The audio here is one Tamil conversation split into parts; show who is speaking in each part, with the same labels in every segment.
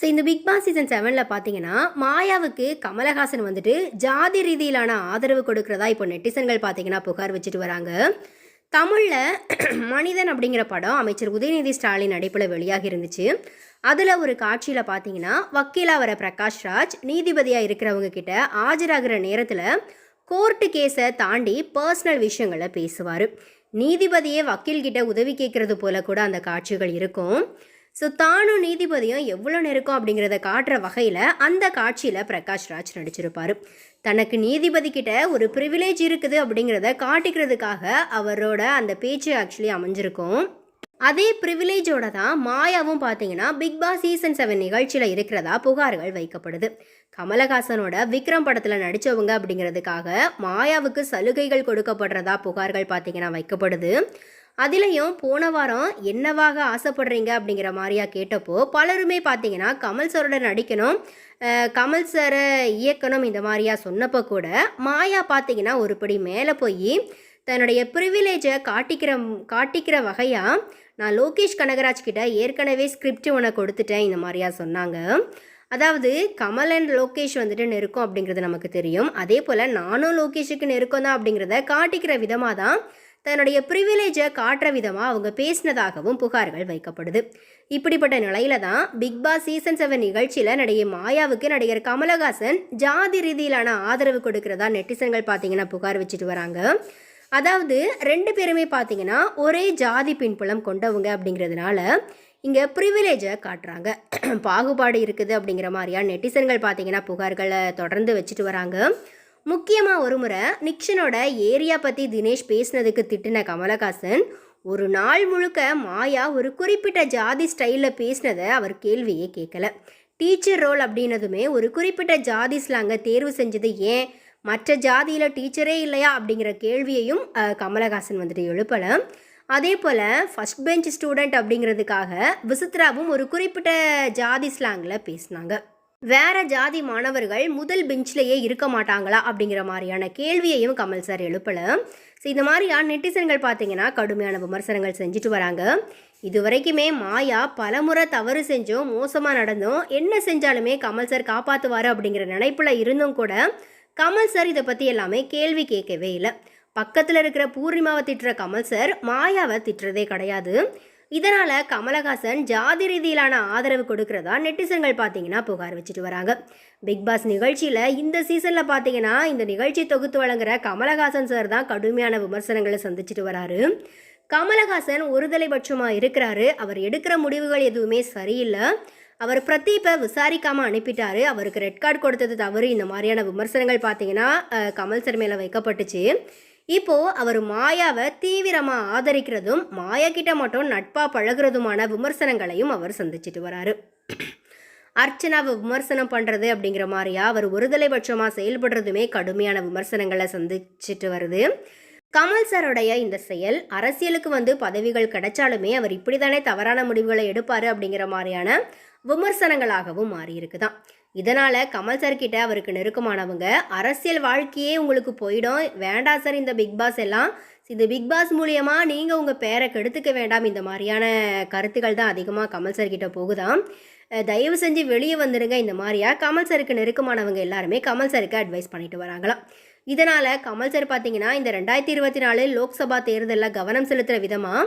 Speaker 1: ஸோ இந்த பிக் பாஸ் சீசன் செவனில் பார்த்தீங்கன்னா மாயாவுக்கு கமலஹாசன் வந்துட்டு ஜாதி ரீதியிலான ஆதரவு கொடுக்குறதா இப்போ நெட்டிசன்கள் பார்த்தீங்கன்னா புகார் வச்சுட்டு வராங்க. தமிழில் மனிதன் அப்படிங்கிற படம் அமைச்சர் உதயநிதி ஸ்டாலின் நடிப்பில் வெளியாகி இருந்துச்சு. அதில் ஒரு காட்சியில் பார்த்தீங்கன்னா வக்கீலாக வர பிரகாஷ் ராஜ் நீதிபதியாக இருக்கிறவங்க கிட்ட ஆஜராகிற நேரத்தில் கோர்ட்டு கேஸை தாண்டி பர்சனல் விஷயங்களை பேசுவார். நீதிபதியே வக்கீல்கிட்ட உதவி கேட்கறது போல கூட அந்த காட்சிகள் இருக்கும். ஸோ தானும் நீதிபதியும் எவ்வளோ நெருக்கம் அப்படிங்கிறத காட்டுற வகையில் அந்த காட்சியில் பிரகாஷ் ராஜ் நடிச்சிருப்பார். தனக்கு நீதிபதி கிட்ட ஒரு ப்ரிவிலேஜ் இருக்குது அப்படிங்கிறத காட்டிக்கிறதுக்காக அவரோட அந்த பேச்சு ஆக்சுவலி அமைஞ்சிருக்கும். அதே ப்ரிவிலேஜோட தான் மாயாவும் பார்த்தீங்கன்னா பிக் பாஸ் சீசன் செவன் நிகழ்ச்சியில் இருக்கிறதா புகார்கள் வைக்கப்படுது. கமலஹாசனோட விக்ரம் படத்தில் நடித்தவங்க அப்படிங்கிறதுக்காக மாயாவுக்கு சலுகைகள் கொடுக்கப்படுறதா புகார்கள் பார்த்தீங்கன்னா வைக்கப்படுது. அதுலேயும் போன வாரம் என்னவாக ஆசைப்படுறீங்க அப்படிங்கிற மாதிரியா கேட்டப்போ பலருமே பார்த்தீங்கன்னா கமல் சாரோட நடிக்கணும் கமல் சாரை இயக்கணும் இந்த மாதிரியா சொன்னப்போ கூட மாயா பார்த்தீங்கன்னா ஒரு படி மேலே போய் தன்னுடைய ப்ரிவிலேஜை காட்டிக்கிற காட்டிக்கிற வகையாக நான் லோகேஷ் கனகராஜ் கிட்ட ஏற்கனவே ஸ்கிரிப்ட் உனக்கு கொடுத்துட்டேன் இந்த மாதிரியா சொன்னாங்க. அதாவது கமல் அண்ட் லோகேஷ் வந்துட்டு நெருக்கம் அப்படிங்கிறது நமக்கு தெரியும். அதே போல் நானும் லோகேஷுக்கு நெருக்கம் தான் அப்படிங்கிறத காட்டிக்கிற விதமாக தான் தன்னுடைய ப்ரிவிலேஜை காட்டுற விதமாக அவங்க பேசினதாகவும் புகார்கள் வைக்கப்படுது. இப்படிப்பட்ட நிலையில தான் பிக் பாஸ் சீசன் செவன் நிகழ்ச்சியில் நடிகை மாயாவுக்கு நடிகர் கமலஹாசன் ஜாதி ரீதியிலான ஆதரவு கொடுக்கிறதா நெட்டிசன்கள் பார்த்தீங்கன்னா புகார் வச்சுட்டு வராங்க. அதாவது ரெண்டு பேருமே பார்த்தீங்கன்னா ஒரே ஜாதி பின்புலம் கொண்டவங்க அப்படிங்கிறதுனால இங்கே ப்ரிவிலேஜை காட்டுறாங்க. பாகுபாடு இருக்குது அப்படிங்கிற மாதிரியா நெட்டிசன்கள் பார்த்தீங்கன்னா புகார்களை தொடர்ந்து வச்சுட்டு வராங்க. முக்கியமாக ஒரு முறை நிக்ஷனோட ஏரியா பற்றி தினேஷ் பேசினதுக்கு திட்டின கமலஹாசன் ஒரு நாள் முழுக்க மாயா ஒரு குறிப்பிட்ட ஜாதி ஸ்டைலில் பேசினதை அவர் கேள்வியே கேட்கல. டீச்சர் ரோல் அப்படின்னதுமே ஒரு குறிப்பிட்ட ஜாதி ஸ்லாங்கை தேர்வு செஞ்சது ஏன்? மற்ற ஜாதியில் டீச்சரே இல்லையா? அப்படிங்கிற கேள்வியையும் கமலஹாசன் வந்துட்டு எழுப்பலை. அதே போல் ஃபஸ்ட் பெஞ்ச் ஸ்டூடெண்ட் அப்படிங்கிறதுக்காக விசித்ராவும் ஒரு குறிப்பிட்ட ஜாதி ஸ்லாங்கில் பேசினாங்க. வேற ஜாதி மாணவர்கள் முதல் பெஞ்ச்லேயே இருக்க மாட்டாங்களா அப்படிங்கிற மாதிரியான கேள்வியையும் கமல் சார் எழுப்பல. ஸோ இந்த மாதிரியான நெட்டிசன்கள் பார்த்தீங்கன்னா கடுமையான விமர்சனங்கள் செஞ்சுட்டு வராங்க. இது வரைக்குமே மாயா பலமுறை தவறு செஞ்சும் மோசமாக நடந்தும் என்ன செஞ்சாலுமே கமல் சார் காப்பாற்றுவார் அப்படிங்கிற நினைப்பில் இருந்தும் கூட கமல் சார் இதை பற்றி எல்லாமே கேள்வி கேட்கவே இல்லை. பக்கத்தில் இருக்கிற பூர்ணிமாவை திட்டுற கமல் சார் மாயாவை திட்டுறதே கிடையாது. இதனால் கமலஹாசன் ஜாதி ரீதியிலான ஆதரவு கொடுக்கறதா நெட்டிசன்கள் பார்த்தீங்கன்னா புகார் வச்சுட்டு வராங்க. பிக் பாஸ் நிகழ்ச்சியில் இந்த சீசனில் பார்த்தீங்கன்னா இந்த நிகழ்ச்சி தொகுத்து வழங்குற கமலஹாசன் சார் தான் கடுமையான விமர்சனங்களை சந்திச்சுட்டு வராரு. கமலஹாசன் ஒருதலைபட்சமாக இருக்கிறாரு. அவர் எடுக்கிற முடிவுகள் எதுவுமே சரியில்லை. அவர் பிரதீப்பை விசாரிக்காமல் அனுப்பிட்டாரு. அவருக்கு ரெட் கார்டு கொடுத்தது தவறு. இந்த மாதிரியான விமர்சனங்கள் பார்த்தீங்கன்னா கமல் சார் மேலே வைக்கப்பட்டுச்சு. இப்போ அவர் மாயாவை தீவிரமா ஆதரிக்கிறதும் மாயா கிட்ட மட்டும் நட்பா பழகுறதுமான விமர்சனங்களையும் அவர் சந்திச்சிட்டு வராரு. அர்ச்சனாவை விமர்சனம் பண்ணுறது அப்படிங்கிற மாதிரியா அவர் ஒருதலைபட்சமாக செயல்படுறதுமே கடுமையான விமர்சனங்களை சந்திச்சிட்டு வருது. கமல் சாருடைய இந்த செயல் அரசியலுக்கு வந்து பதவிகள் கிடைச்சாலுமே அவர் இப்படித்தானே தவறான முடிவுகளை எடுப்பார் அப்படிங்கிற மாதிரியான விமர்சனங்களாகவும் மாறி இருக்குதான் இதனால் கமல் சார் கிட்ட அவருக்கு நெருக்கமானவங்க. அரசியல் வாழ்க்கையே உங்களுக்கு போயிடும். வேண்டாம் சார் இந்த பிக் பாஸ் எல்லாம். இந்த பிக் பாஸ் மூலியமாக நீங்கள் உங்கள் பேரை கெடுத்துக்க வேண்டாம். இந்த மாதிரியான கருத்துக்கள் தான் அதிகமாக கமல் சார் கிட்ட போகுதாம் தயவு செஞ்சு வெளியே வந்துடுங்க இந்த மாதிரியா? கமல் சாருக்கு நெருக்கமானவங்க எல்லாருமே கமல் சாருக்கு அட்வைஸ் பண்ணிட்டு வராங்களாம். இதனால் கமல் சார் பார்த்தீங்கன்னா இந்த ரெண்டாயிரத்தி இருபத்தி நாலு லோக்சபா தேர்தலில் கவனம் செலுத்துகிற விதமாக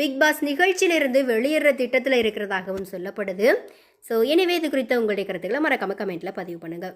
Speaker 1: பிக் பாஸ் நிகழ்ச்சியிலிருந்து வெளியேற திட்டத்தில் இருக்கிறதாகவும் சொல்லப்படுது. ஸோ எனவே இது குறித்த உங்களுடைய கருத்துக்களை மறக்காமல் கமெண்ட்டில் பதிவு பண்ணுங்கள்